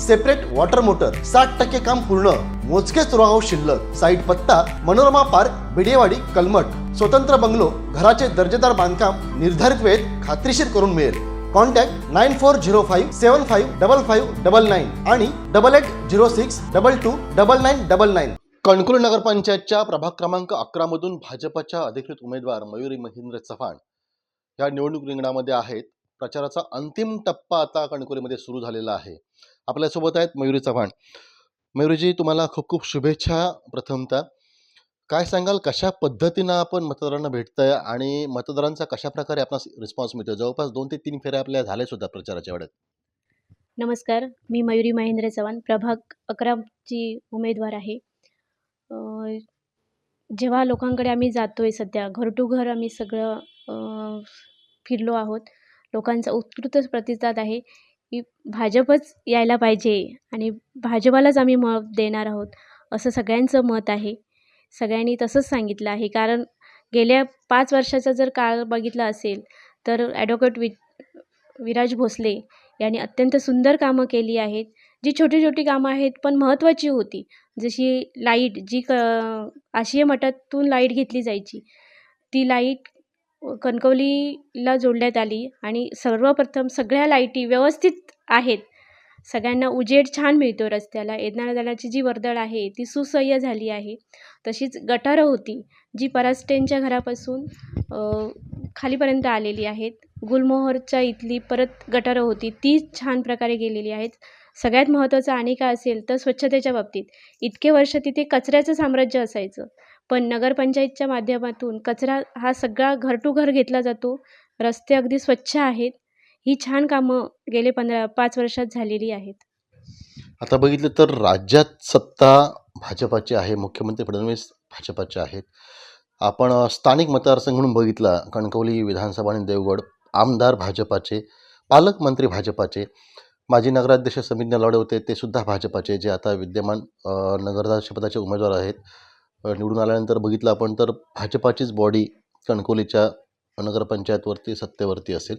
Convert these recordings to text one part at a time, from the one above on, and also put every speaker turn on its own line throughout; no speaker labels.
Separate water motor साठ टक्के काम पूर्ण मोजकेच रोहाव शिल्लक. साईट पत्ता मनोरमा पार्क बिडेवाडी कलमट. स्वतंत्र बंगलो घराचे दर्जेदार बांधकाम निर्धारित वेळेत खात्रीशीर करून मिळेल. Contact nine four zero five seven five double five double nine आणि double eight zero six double two double nine double nine. कणकुल नगरपंचायतच्या प्रभाग क्रमांक अकरामधून भाजपच्या अधिकृत उमेदवार मयुरी महेंद्र चव्हाण या निवडणूक रिंगणामध्ये आहेत. प्रचाराचा अंतिम टप्पा आता कणकोलीमध्ये सुरू झालेला आहे. आपल्यासोबत आहेत मयुरी चव्हाण. मयुरीजी तुम्हाला खूप खूप शुभेच्छा प्रथमतः. काय सांगाल कशा पद्धतीनं आपण मतदारांना भेटतंय आणि मतदारांचा कशा प्रकारे आपला रिस्पॉन्स मिळतो जवळपास दोन ते तीन फेऱ्या आपल्या झाल्या सुद्धा प्रचाराच्या वेळेत.
नमस्कार मी मयुरी महेंद्र चव्हाण प्रभाग अकराची उमेदवार आहे. जेव्हा लोकांकडे आम्ही जातो आहे सध्या घर टू घर आम्ही सगळं फिरलो आहोत. लोकांचा उत्स्फूर्त प्रतिसाद आहे की भाजपच यायला पाहिजे आणि भाजपालाच आम्ही मत देणार आहोत असं सगळ्यांचं मत आहे. सगळ्यांनी तसंच सांगितलं आहे. कारण गेल्या पाच वर्षाचा जर काळ बघितला असेल तर ॲडव्होकेट वि विराज भोसले यांनी अत्यंत सुंदर कामं केली आहेत जी छोटी छोटी कामं आहेत पण महत्त्वाची होती. जशी लाइट जी क आशिया मठातून लाइट घेतली जायची. ती लाइट कणकवलीला जोडण्यात आली आणि सर्वप्रथम सगळ्या लाईटी व्यवस्थित आहेत. सगळ्यांना उजेड छान मिळतो रस्त्याला. येणाऱ्या जाण्याची जी वर्दळ आहे ती सुसह्य झाली आहे. तशीच गटारं होती जी परास्टेंच्या घरापासून खालीपर्यंत आलेली आहेत. गुलमोहरच्या इथली परत गटारं होती ती छान प्रकारे गेलेली आहेत. सगळ्यात महत्त्वाचं आणि काय असेल तर स्वच्छतेच्या बाबतीत. इतके वर्ष तिथे कचऱ्याचं साम्राज्य असायचं. पण नगरपंचायतच्या माध्यमातून कचरा हा सगळा घर टू घर घेतला जातो. रस्ते अगदी स्वच्छ आहेत. ही छान कामं गेले पंधरा पाच वर्षात झालेली आहेत.
आता बघितलं तर राज्यात सत्ता भाजपाची आहे. मुख्यमंत्री फडणवीस भाजपाचे आहेत. आपण स्थानिक मतदारसंघ म्हणून बघितला कणकवली विधानसभा आणि देवगड आमदार भाजपाचे पालकमंत्री भाजपाचे माजी नगराध्यक्ष समीर नलावडे होते ते सुद्धा भाजपाचे जे आता विद्यमान नगराध्यक्षपदाचे उमेदवार आहेत. निवडून आल्यानंतर बघितलं आपण तर भाजपाचीच बॉडी कणकोलीच्या नगरपंचायतवरती सत्तेवरती असेल.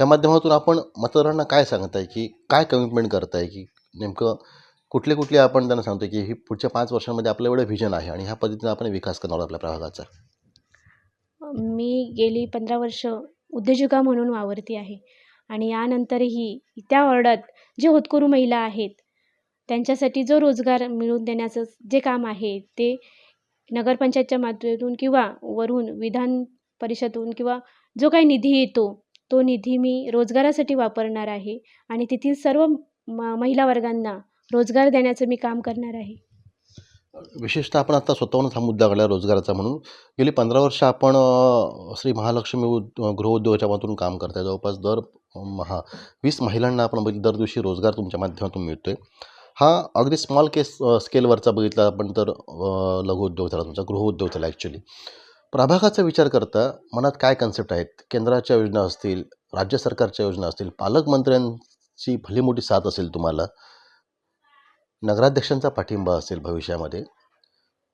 या माध्यमातून आपण मतदारांना काय सांगताय की काय कमिटमेंट करताय की नेमकं कुठले कुठले आपण त्यांना सांगतो की ही पुढच्या पाच वर्षांमध्ये आपलं एवढं व्हिजन आहे आणि ह्या पद्धतीने आपण विकास करणार आपल्या प्रभागाचा?
मी गेली पंधरा वर्ष उद्योजिका म्हणून वावरती आहे. आणि यानंतरही त्या वॉर्डात जे होतकरू महिला आहेत त्यांच्यासाठी जो रोजगार मिळवून देण्याचं जे काम आहे ते नगरपंचायतच्या माध्यमातून किंवा वरून विधान परिषदून किंवा जो काही निधी येतो तो निधी मी रोजगारासाठी वापरणार आहे आणि तेथील सर्व म महिला वर्गांना रोजगार देण्याचं मी काम करणार आहे.
विशेषतः आपण आता स्वतःहूनच हा मुद्दा काढला रोजगाराचा म्हणून. गेली पंधरा वर्ष आपण श्री महालक्ष्मी उद गृहउद्योगाच्या माध्यमातून काम करताय. जवळपास दर महा वीस महिलांना आपण दर दिवशी रोजगार तुमच्या माध्यमातून मिळतो आहे हा अगदी स्मॉल केस स्केलवरचा बघितला आपण तर लघुउद्योग झाला तुमचा गृहउद्योग झाला ॲक्च्युली प्रभागाचा विचार करता मनात काय कन्सेप्ट आहेत? केंद्राच्या योजना असतील राज्य सरकारच्या योजना असतील पालकमंत्र्यांची भली मोठी साथ असेल तुम्हाला नगराध्यक्षांचा पाठिंबा असेल भविष्यामध्ये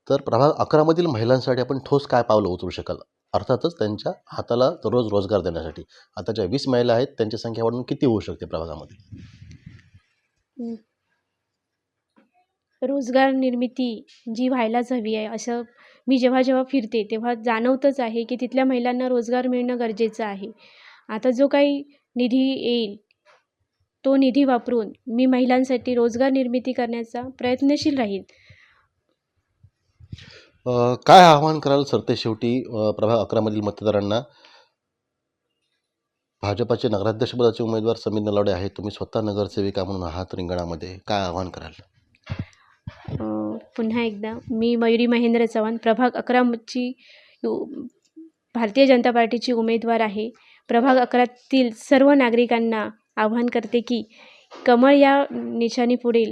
तर प्रभाग अकरामधील महिलांसाठी आपण ठोस काय पावलं उचलू शकाल? अर्थातच त्यांच्या हाताला दररोज रोजगार देण्यासाठी. आता ज्या वीस महिला आहेत त्यांची संख्या वाढून किती होऊ शकते प्रभागामध्ये?
रोजगार निर्मिती जी व्हायलाच हवी आहे. असं मी जेव्हा जेव्हा फिरते तेव्हा जाणवतंच आहे की तिथल्या महिलांना रोजगार मिळणं गरजेचं आहे. आता जो काही निधी येईल तो निधी वापरून मी महिलांसाठी रोजगार निर्मिती करण्याचा प्रयत्नशील राहील.
काय आवाहन कराल सरते शेवटी? प्रभा प्रभाग अकरामधील मतदारांना? भाजपाचे नगराध्यक्षपदाचे उमेदवार समीर नलावडे आहेत. तुम्ही स्वतः नगरसेविका म्हणून आहात रिंगणामध्ये. काय आवाहन कराल?
पुन्हा एकदा मी मयुरी महेंद्र चव्हाण प्रभाग अकराची यु- भारतीय जनता पार्टीची उमेदवार आहे. प्रभाग अकरातील सर्व नागरिकांना आवाहन करते की कमळ या निशाणीपुढे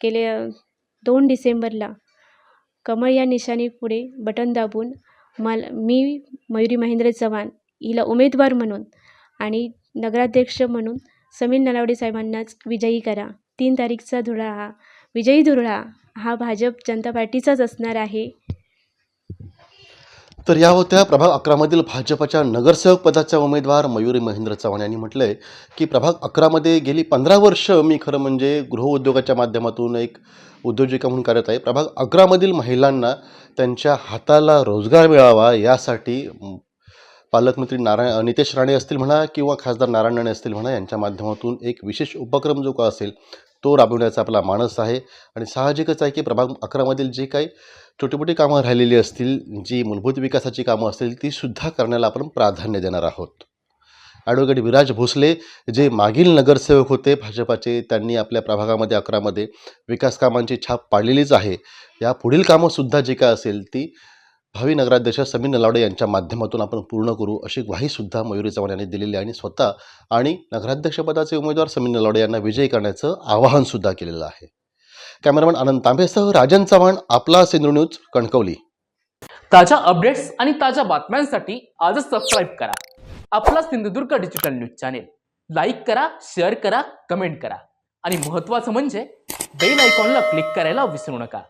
केले दोन डिसेंबरला कमळ या निशाणीपुढे बटन दाबून मला मी मयुरी महेंद्र चव्हाण हिला उमेदवार म्हणून आणि नगराध्यक्ष म्हणून समीर नलावडे साहेबांनाच विजयी करा. तीन तारीखचा धुळा हा. विजयी धुळा हा भाजप जनता पार्टीचाच असणार आहे.
तर या होत्या प्रभाग अकरामधील भाजपच्या नगरसेवक पदाच्या उमेदवार मयुरी महेंद्र चव्हाण. यांनी म्हटलंय की प्रभाग अकरामध्ये गेली पंधरा वर्ष मी खरं म्हणजे गृहउद्योगाच्या माध्यमातून एक उद्योजिका म्हणून कार्यरत आहे. प्रभाग अकरामधील महिलांना त्यांच्या हाताला रोजगार मिळावा यासाठी पालकमंत्री नारायण नितेश राणे असतील म्हणा किंवा खासदार नारायण राणे असतील म्हणा यांच्या माध्यमातून एक विशेष उपक्रम जो का असेल तो राबवण्याचा आपला मानस आहे. आणि साहजिकच आहे की प्रभाग अकरामधील जे काही छोटी मोठी कामं राहिलेली असतील जी मूलभूत विकासाची कामं असतील ती सुद्धा करण्याला आपण प्राधान्य देणार आहोत. ॲडव्होकेट विराज भोसले जे मागील नगरसेवक होते भाजपाचे त्यांनी आपल्या प्रभागामध्ये अकरामध्ये विकास कामांची छाप पाडलेलीच आहे. या पुढील कामंसुद्धा जी काय असेल ती भावी नगराध्यक्ष समीर नलावडे यांच्या माध्यमातून आपण पूर्ण करू अशी ग्वाहीसुद्धा मयुरी चव्हाण यांनी दिलेली आणि स्वतः आणि नगराध्यक्षपदाचे उमेदवार समीर नलावडे यांना विजयी करण्याचं आवाहनसुद्धा केलेलं आहे. कॅमेरामॅन आनंद तांबेसह राजन चव्हाण आपला सिंधू न्यूज कणकवली.
ताज्या अपडेट्स आणि ताज्या बातम्यांसाठी आजच सबस्क्राईब करा. आपला Sindhudurg digital news channel like करा शेअर करा कमेंट करा. आणि महत्त्वाचं म्हणजे बेल आयकॉनला क्लिक करायला विसरू नका.